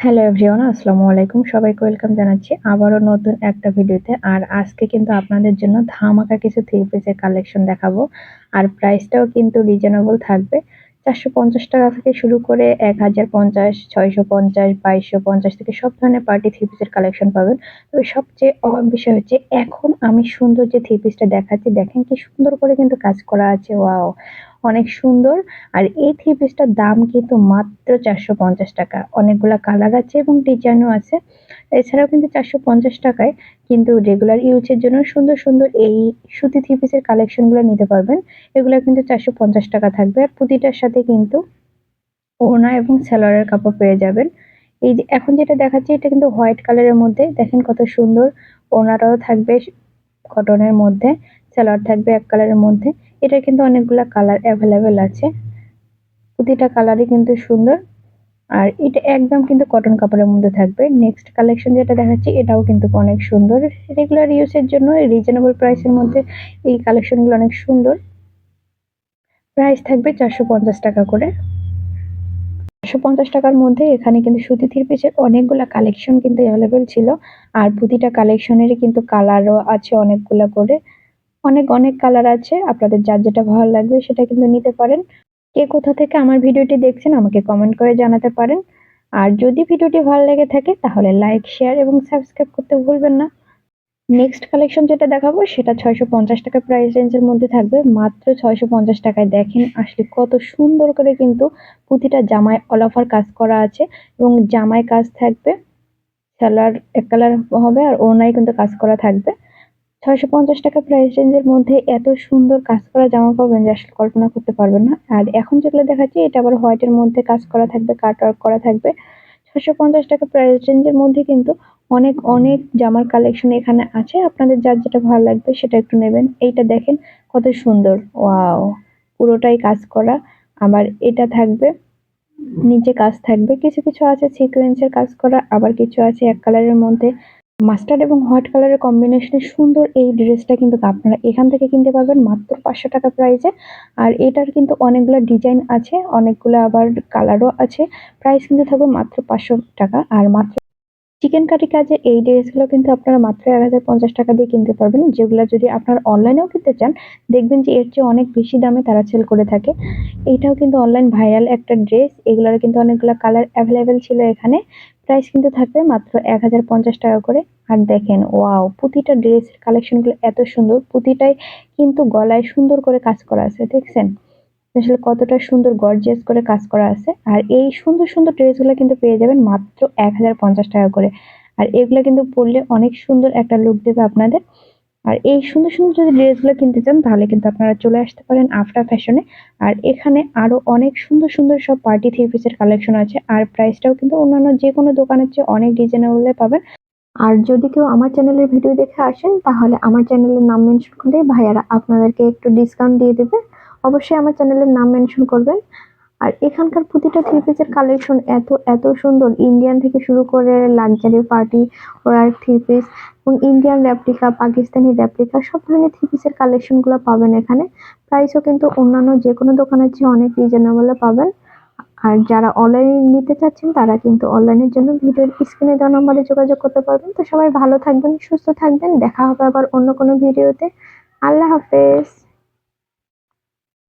Hello everyone আসসালামু আলাইকুম সবাইকে ওয়েলকাম জানাচ্ছি। আবারও নতুন একটা ভিডিওতে। আর আজকে কিন্তু আপনাদের জন্য ধামাকা কিছু থ্রি পিসের কালেকশন দেখাবো। আর প্রাইসটাও কিন্তু রিজনেবল থাকবে। চারশো পঞ্চাশ টাকা থেকে শুরু করে এক হাজার পঞ্চাশ, ছয়শো পঞ্চাশ, বাইশশো পঞ্চাশ থেকে সব ধরনের পার্টি থ্রি কালেকশন পাবেন। তবে সবচেয়ে অবাক বিষয় হচ্ছে, এখন আমি সুন্দর যে থ্রি পিসটা দেখাচ্ছি। দেখেন কি সুন্দর করে কিন্তু কাজ করা আছে, ওয়াও! অনেক সুন্দর। আর এই থ্রি পিসটার দাম কিন্তু মাত্র চারশো পঞ্চাশ টাকা। অনেকগুলা কালার আছে এবং ডিজাইনও আছে। এছাড়াও কিন্তু চারশো পঞ্চাশ টাকায় কিন্তু রেগুলার ইউজের জন্য সুন্দর সুন্দর এই সুতি থ্রি পিসের কালেকশনগুলো নিতে পারবেন। এগুলো কিন্তু চারশো পঞ্চাশ টাকা থাকবে। আর প্রতিটার সাথে কিন্তু ওড়না এবং সালোয়ারের কাপড় পেয়ে যাবেন। এই যে এখন যেটা দেখাচ্ছি, এটা কিন্তু হোয়াইট কালারের মধ্যে। দেখেন কত সুন্দর ওড়নাটাও থাকবে কটনের মধ্যে সালোয়ার থাকবে এক কালারের মধ্যে। এটা কিন্তু অনেকগুলা কালার অ্যাভেলেবেল আছে। প্রতিটা কালারই কিন্তু সুন্দর। আর এটা একদম কিন্তু কটন কাপড়ের মধ্যে থাকবে। নেক্সট কালেকশন যেটা দেখাচ্ছি, এটাও কিন্তু অনেক সুন্দর। রেগুলার ইউজের জন্য রিজনেবল প্রাইসের মধ্যে এই কালেকশনগুলো অনেক সুন্দর। প্রাইস থাকবে চারশো পঞ্চাশ টাকা করে। চারশো পঞ্চাশ টাকার মধ্যে এখানে কিন্তু সুতি থ্রি পিসের অনেকগুলা কালেকশন কিন্তু অ্যাভেলেবেল ছিল। আর প্রতিটা কালেকশনেরই কিন্তু কালারও আছে অনেকগুলা করে। অনেক অনেক কালার আছে। আপনাদের যার যেটা ভালো লাগবে সেটা কিন্তু নিতে পারেন। কে কোথা থেকে আমার ভিডিওটি দেখছেন আমাকে কমেন্ট করে জানাতে পারেন। আর যদি ভিডিওটি ভালো লেগে থাকে, তাহলে লাইক শেয়ার এবং সাবস্ক্রাইব করতে ভুলবেন না। নেক্সট কালেকশন যেটা দেখাবো, সেটা ছয়শো পঞ্চাশ টাকা প্রাইস রেঞ্জের মধ্যে থাকবে। মাত্র ছয়শো পঞ্চাশ টাকায় দেখেন আসলে কত সুন্দর করে কিন্তু প্রতিটা জামায় অল ওভার কাজ করা আছে এবং জামায় কাজ থাকবে। সালোয়ার এক কালার হবে আর ওনায় কিন্তু কাজ করা থাকবে। ছয়শো পঞ্চাশ টাকা প্রাইস রেঞ্জের মধ্যে এত সুন্দর কাজ করা জামা পাবেন যে আসলে কল্পনা করতে পারবেন না। আর এখন যেগুলো দেখাচ্ছি, এটা আবার হোয়াইটের মধ্যে কাজ করা থাকবে কাট ওয়ার্ক করা থাকবে। ছয়শো পঞ্চাশ টাকা প্রাইস রেঞ্জের মধ্যে কিন্তু অনেক অনেক জামার কালেকশন এখানে আছে। আপনাদের যার যেটা ভালো লাগবে সেটা একটু নেবেন। এইটা দেখেন কত সুন্দর। ওয়াও পুরোটাই কাজ করা। আবার এটা থাকবে, নিচে কাজ থাকবে। কিছু কিছু আছে সিকোয়েন্সের কাজ করা। আবার কিছু আছে এক কালারের মধ্যে। মাস্টার্ড এবং হোয়াইট কালারের কম্বিনেশনে সুন্দর এই ড্রেসটা কিন্তু আপনারা এখান থেকে কিনতে পারবেন মাত্র পাঁচশো টাকা প্রাইসে আর এটার কিন্তু অনেকগুলো ডিজাইন আছে, অনেকগুলো আবার কালারও আছে। প্রাইস কিন্তু থাকবে মাত্র পাঁচশো টাকা আর মাত্র চিকেন কারি কাজে এই ড্রেসগুলো কিন্তু আপনারা মাত্র এক হাজার পঞ্চাশ টাকা দিয়ে কিনতে পারবেন। যেগুলো যদি আপনারা অনলাইনেও কিনতে চান, দেখবেন যে এর চেয়ে অনেক বেশি দামে তারা সেল করে থাকে। এইটাও কিন্তু অনলাইন ভাইরাল একটা ড্রেস এগুলোর কিন্তু অনেকগুলো কালার অ্যাভেলেবেল ছিল এখানে। প্রাইস কিন্তু থাকবে মাত্র এক হাজার পঞ্চাশ টাকা করে। আর দেখেন ওয়াও প্রতিটা ড্রেসের কালেকশনগুলো এত সুন্দর। প্রতিটাই কিন্তু গলায় সুন্দর করে কাজ করা আছে, দেখছেন? আসলে কতটা সুন্দর গর্জিয়াস করে কাজ করা আছে। আর এই সুন্দর সুন্দর ড্রেসগুলো কিন্তু পেয়ে যাবেন মাত্র এক হাজার পঞ্চাশ টাকা করে। আর এগুলো কিন্তু পরলে অনেক সুন্দর একটা লুক দেবে আপনাদের। আর এই সুন্দর সুন্দর যদি ড্রেসগুলো কিনতে চান, তাহলে কিন্তু আপনারা চলে আসতে পারেন আফটার ফ্যাশনে আর এখানে আরও অনেক সুন্দর সুন্দর সব পার্টি থ্রি পিসের কালেকশন আছে। আর প্রাইসটাও কিন্তু অন্যান্য যে কোনো দোকানের চেয়ে অনেক রিজনেবলে পাবেন। আর যদি কেউ আমার চ্যানেলের ভিডিও দেখে আসেন, তাহলে আমার চ্যানেলের নাম মেনশন করলে ভাইয়ারা আপনাদেরকে একটু ডিসকাউন্ট দিয়ে দেবে। অবশ্যই আমার চ্যানেলের নাম মেনশন করবেন। আর এখানকার প্রতিটা থ্রি পিসের কালেকশন এত এত সুন্দর। ইন্ডিয়ান থেকে শুরু করে luxury party wear three piece এবং ইন্ডিয়ান র্যাপ্লিকা পাকিস্তানি র্যাপ্লিকা সব ধরনের থ্রি পিসের কালেকশনগুলো পাবেন এখানে। প্রাইসও কিন্তু অন্যান্য যে কোনো দোকানের চেয়ে অনেক রিজনেবলে পাবেন। আর যারা অনলাইনে নিতে চাচ্ছেন, তারা কিন্তু অনলাইনের জন্য ভিডিওর স্ক্রিনে দেওয়া নম্বরে যোগাযোগ করতে পারবেন। তো সবাই ভালো থাকবেন, সুস্থ থাকবেন। দেখা হবে আবার অন্য কোনো ভিডিওতে। আল্লাহ হাফেজ।